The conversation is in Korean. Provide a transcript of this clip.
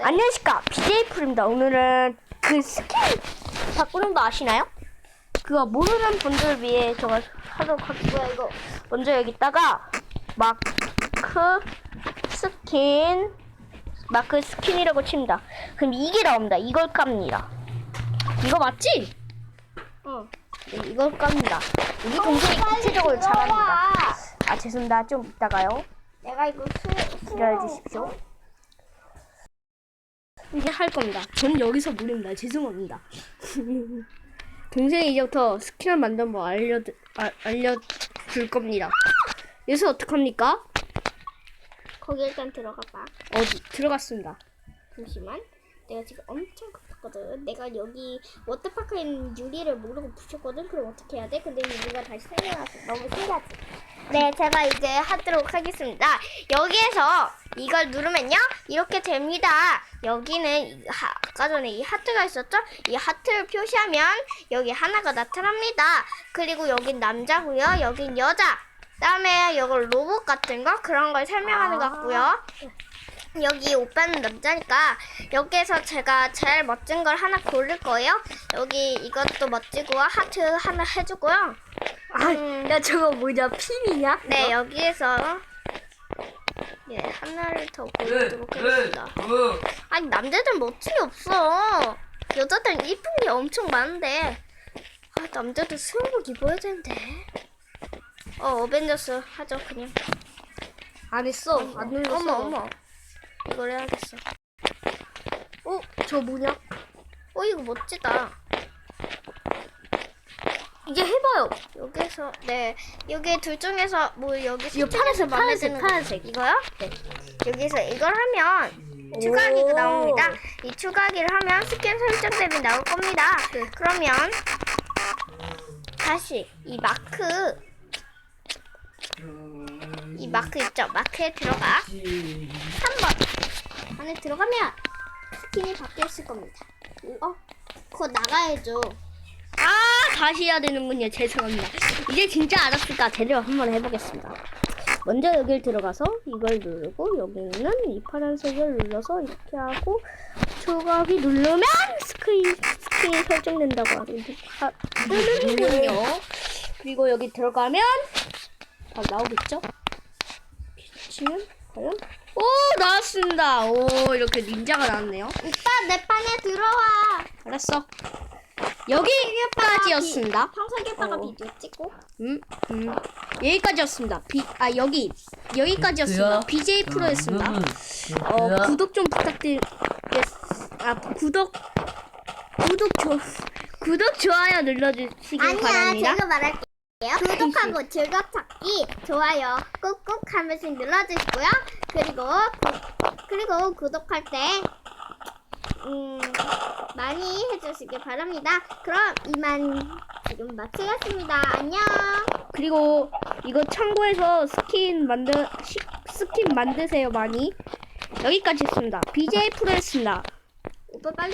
안녕하십니까 BJ 풀입니다. 오늘은 그 스킨 바꾸는 거 아시나요? 그거 모르는 분들을 위해 제가 하도록 하겠고요. 이거 먼저 여기다가 마크 스킨 마크 스킨이라고 칩니다. 그럼 이게 나옵니다. 이걸 깝니다. 이거 맞지? 어. 네, 이걸 깝니다. 우리 동생이 구체적으로 잘합니다. 아 죄송합니다. 좀 이따가요. 내가 이거 수, 기다려 주십시오. 할 겁니다. 저는 여기서 모릅니다. 죄송합니다. 동생이 이제부터 스킨을 만든 법 알려 아, 알려줄 겁니다. 여기서 어떡합니까? 거기 일단 들어가 봐. 어디 들어갔습니다. 잠시만. 내가 지금 엄청 급했거든. 내가 여기 워터파크에 있는 유리를 모르고 붙였거든. 그럼 어떻게 해야 돼? 근데 유리가 다시 생겨났어. 너무 신기하지? 네, 제가 이제 하도록 하겠습니다. 여기에서 이걸 누르면요. 이렇게 됩니다. 여기는 이 하- 아까 전에 이 하트가 있었죠? 이 하트를 표시하면 여기 하나가 나타납니다. 그리고 여긴 남자고요. 여긴 여자. 그다음에 이거 로봇 같은 거 그런 걸 설명하는 것 같고요. 여기 오빠는 남자니까 여기에서 제가 제일 멋진 걸 하나 고를 거예요. 여기 이것도 멋지고 하트 하나 해주고요. 음, 야 저거 뭐냐 핀이냐? 네 여기에서 네 하나를 더 고르도록 하겠습니다. 그, 아니 남자들 멋짐이 없어. 여자들 이쁜 게 엄청 많은데 아, 남자들 수영복 입어야 되는데. 어 어벤져스 하죠 그냥. 안 했어. 안 눌렀어. 어머 어머 이걸 해야겠어. 어? 저 뭐냐? 어 이거 멋지다. 이제 해봐요. 여기서 네 여기 둘 중에서 뭐 여기 이거 파란색, 파란색, 파란색. 이거요? 네 여기서 이걸 하면 추가하기가 오. 나옵니다. 이 추가하기를 하면 스킨 설정 탭이 나올 겁니다. 네. 그러면 다시 이 마크 이 마크 있죠? 마크에 들어가 3번 안에 들어가면 스킨이 있을 겁니다. 어? 그거 나가야죠. 아 다시 해야 되는군요. 죄송합니다. 이제 진짜 알았으니까 제대로 한번 해보겠습니다. 먼저 여길 들어가서 이걸 누르고 여기는 이 파란색을 눌러서 이렇게 하고 초각이 누르면 스크린 스크린이 설정된다고 하는데 하- 뜨는군요. 그리고 여기 들어가면 다 나오겠죠? 지금 과연? 오 나왔습니다. 오 이렇게 닌자가 나왔네요. 오빠 내 판에 들어와. 알았어. 여기까지였습니다. 평소에다가 어. 비디오 찍고 음, 음. 여기까지였습니다. 비, 아 여기 여기까지였습니다. BJ 프로였습니다. 어 구독 좀 부탁드리. 아 구독 구독 조 구독 좋아요 눌러주시길 아니야 바랍니다. 제가 말할게요 구독하고 즐겁찾기 좋아요 꾹꾹 한 번씩 눌러주시고요 그리고 구- 그리고 구독할 때 음, 많이 해주시길 바랍니다 그럼 이만 지금 마치겠습니다 안녕 그리고 이거 참고해서 스킨 만드 시, 스킨 만드세요 많이. 여기까지 했습니다. BJ 프로였습니다. 오빠 빨리